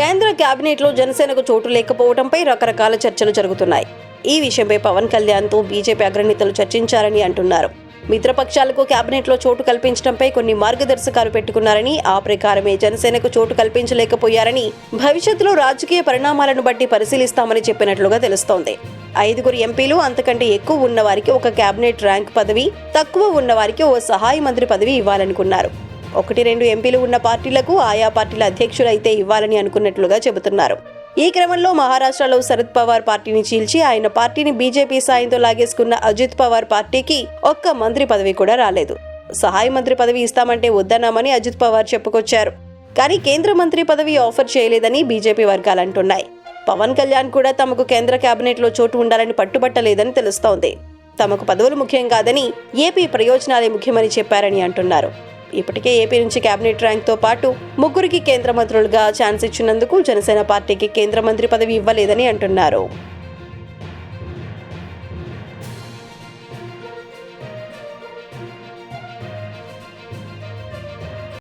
కేంద్ర కేబినెట్లో జనసేనకు చోటు లేకపోవడంపై రకరకాల చర్చలు జరుగుతున్నాయి. ఈ విషయంపై పవన్ కళ్యాణ్తో బీజేపీ అగ్రనేతలు చర్చించారని అంటున్నారు. మిత్రపక్షాలకు కేబినెట్లో చోటు కల్పించడంపై కొన్ని మార్గదర్శకాలు పెట్టుకున్నారని ఆ ప్రకారమే జనసేనకు చోటు కల్పించలేకపోయారని భవిష్యత్తులో రాజకీయ పరిణామాలను బట్టి పరిశీలిస్తామని చెప్పినట్లుగా తెలుస్తోంది. ఐదుగురు ఎంపీలు అంతకంటే ఎక్కువ ఉన్నవారికి ఒక కేబినెట్ ర్యాంక్ పదవి తక్కువ ఉన్నవారికి ఓ సహాయ మంత్రి పదవి ఇవ్వాలనుకున్నారు. ఒకటి రెండు ఎంపీలు ఉన్న పార్టీలకు ఆయా పార్టీల అధ్యక్షులైతే ఇవ్వాలని అనుకున్నట్లుగా చెబుతున్నారు. ఈ క్రమంలో మహారాష్ట్రలో శరద్ పవార్ పార్టీని చీల్చి ఆయన పార్టీని బీజేపీ సాయంతో లాగేసుకున్న అజిత్ పవార్ పార్టీకి ఒక్క మంత్రి పదవి కూడా రాలేదు. సహాయ మంత్రి పదవి ఇస్తామంటే వద్దన్నామని అజిత్ పవార్ చెప్పుకొచ్చారు. కానీ కేంద్ర మంత్రి పదవి ఆఫర్ చేయలేదని బీజేపీ వర్గాలు అంటున్నాయి. పవన్ కళ్యాణ్ కూడా తమకు కేంద్ర కేబినెట్లో చోటు ఉండాలని పట్టుబట్టలేదని తెలుస్తోంది. తమకు పదవులు ముఖ్యం కాదని ఏపీ ప్రయోజనాలే ముఖ్యమని చెప్పారని అంటున్నారు. ఇప్పటికే ఏపీ నుంచి కేబినెట్ ర్యాంక్తో పాటు ముగ్గురికి కేంద్ర మంత్రులుగా ఛాన్స్ ఇచ్చినందుకు జనసేన పార్టీకి కేంద్ర మంత్రి పదవి ఇవ్వలేదని అంటున్నారు.